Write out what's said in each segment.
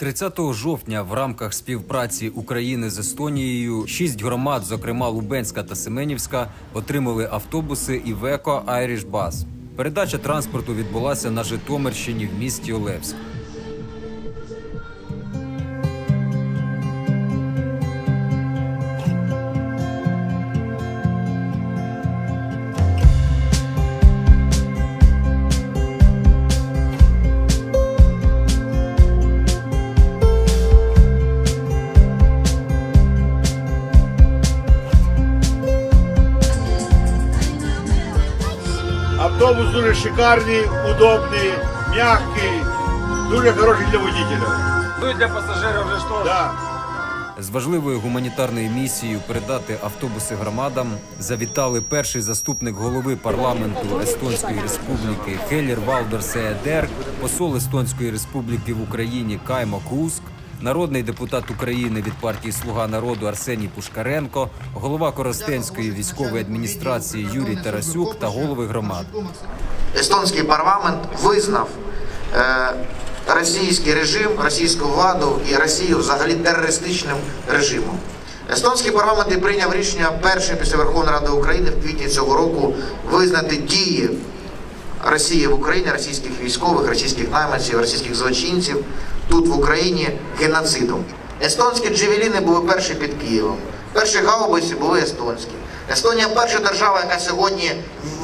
30 жовтня в рамках співпраці України з Естонією шість громад, зокрема Лубенська та Семенівська, отримали автобуси Івеко Айріш Бас. Передача транспорту відбулася на Житомирщині в місті Олевськ. Автобус дуже шикарний, удобний, м'який, дуже хороший для водителя. Ну і для пасажирів вже що? Да. З важливою гуманітарною місією передати автобуси громадам завітали перший заступник голови парламенту Естонської Республіки Хелір Валдер Сеедер, посол Естонської Республіки в Україні Каймо Куск, народний депутат України від партії Слуга народу Арсеній Пушкаренко, голова Коростенської військової адміністрації Юрій Тарасюк та голови громад. естонський парламент визнав е, російський режим, російську владу і Росію взагалі терористичним режимом. Естонський парламент і прийняв рішення першим після Верховної Ради України в квітні цього року визнати дії Росії в Україні, російських військових, російських найманців, російських злочинців тут в Україні геноцидом. Естонські джевеліни були перші під Києвом. Перші гаубиці були естонські. Естонія перша держава, яка сьогодні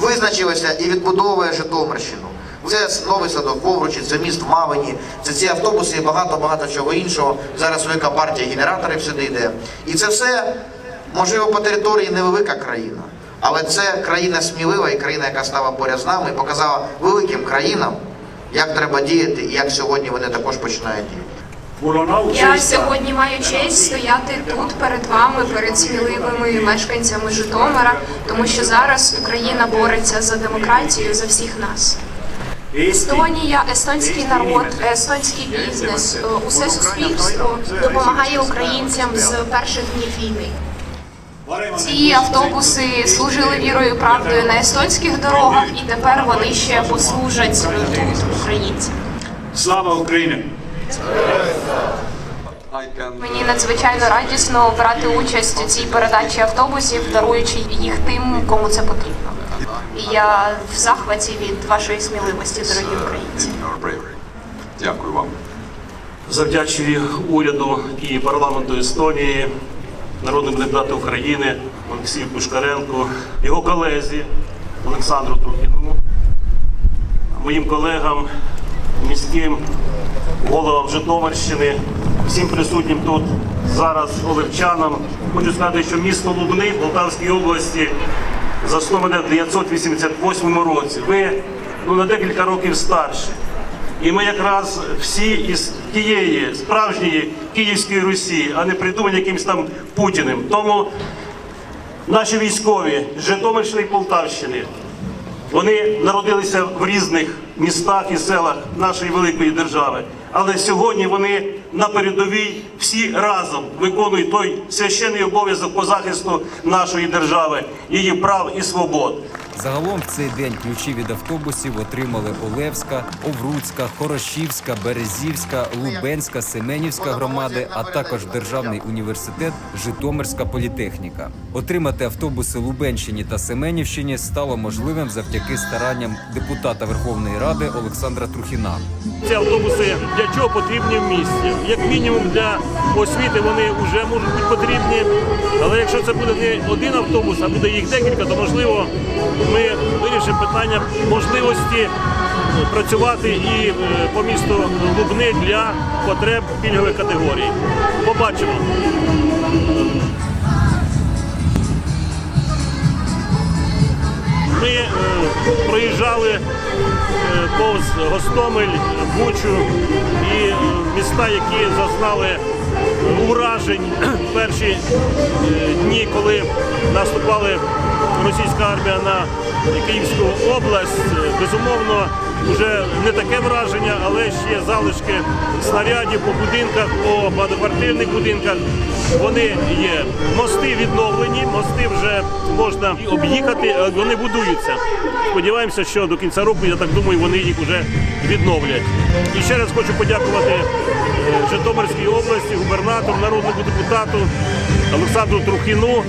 визначилася і відбудовує Житомирщину. Це новий садок Вовручі, це міст в Мавині, це ці автобуси і багато-багато чого іншого. Зараз велика партія генераторів сюди йде. І це все, можливо, по території невелика країна. Але це країна смілива і країна, яка стала поряд з нами, показала великим країнам, як треба діяти і як сьогодні вони також починають діяти. Я сьогодні маю честь стояти тут перед вами, перед сміливими мешканцями Житомира, тому що зараз Україна бореться за демократію за всіх нас. Естонія, естонський народ, естонський бізнес, е, усе суспільство допомагає українцям з перших днів війни. Ці автобуси служили вірою і правдою на естонських дорогах, і тепер вони ще послужать тут українцям. Слава Україні! Мені надзвичайно радісно брати участь у цій передачі автобусів, даруючи їх тим, кому це потрібно. І я в захваті від вашої сміливості, дорогі українці. Дякую вам. завдячую уряду і парламенту Естонії, народному депутату України Олексію Пушкаренку, його колезі Олександру Трухіну, моїм колегам, міським головам Житомирщини, всім присутнім тут зараз олевчанам. Хочу сказати, що місто Лубни в Полтавській області засноване в 988 році. Ви ну, на декілька років старші. І ми якраз всі із тієї справжньої Київської Русі, а не придумані якимось там Путіним. Тому наші військові з Житомирщини і Полтавщини, вони народилися в різних містах і селах нашої великої держави. Але сьогодні вони на передовій всі разом виконують той священний обов'язок по захисту нашої держави, її прав і свобод. Загалом в цей день ключі від автобусів отримали Олевська, Овруцька, Хорошівська, Березівська, Лубенська, Семенівська громади, а також Державний університет Житомирська політехніка. Отримати автобуси Лубенщині та Семенівщині стало можливим завдяки старанням депутата Верховної Ради Олександра Трухіна. Ці автобуси для чого потрібні в місті? Як мінімум для освіти вони вже можуть бути потрібні. Але якщо це буде не один автобус, а буде їх декілька, то можливо ми вирішимо питання можливості працювати і е, по місту Лубни для потреб пільгових категорій. Побачимо. Ми е, проїжджали е, повз Гостомель, Бучу і е, міста, які зазнали уражень перші е, дні, коли наступали російська армія на Київську область. Е, Безумовно, вже не таке враження, але ще залишки снарядів по будинках, по багатоквартирних будинках. Вони є. Мости відновлені, мости вже можна об'їхати, вони будуються. Сподіваємося, що до кінця року, я так думаю, вони їх вже відновлять. І ще раз хочу подякувати е, Житомирській області, губернатору, народному депутату Олександру Трухіну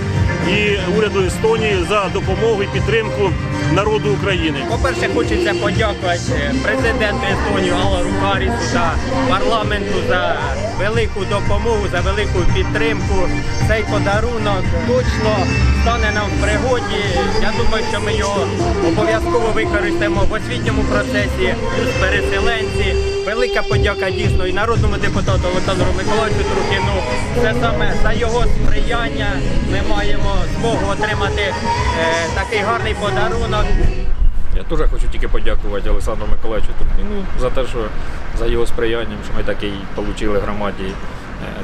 і уряду Естонії за допомогу і підтримку народу України. По-перше, хочеться подякувати президенту Естонії Алару Харісу та парламенту за велику допомогу, за велику підтримку. Цей подарунок точно стане нам в пригоді. Я думаю, що ми його обов'язково використаємо в освітньому процесі, переселенці. Велика подяка дійсно і народному депутату Олександру Миколаївичу Трухіну. Це саме за його сприяння ми маємо змогу отримати е, такий гарний подарунок. Я теж хочу тільки подякувати Олександру Миколаївичу Трухіну за те, що за його сприянням, що ми такий отримали громаді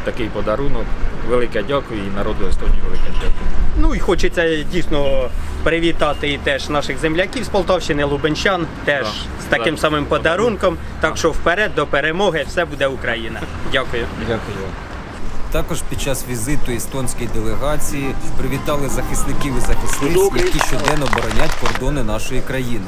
такий подарунок. Велике дякую і народу Естонії велике дякую. Ну і хочеться дійсно привітати і теж наших земляків з Полтавщини, Лубенщан, теж Так, з таким так. самим подарунком. Так що вперед до перемоги все буде Україна. Дякую. Дякую. Також під час візиту естонської делегації привітали захисників і захисниць, які щоденно боронять кордони нашої країни.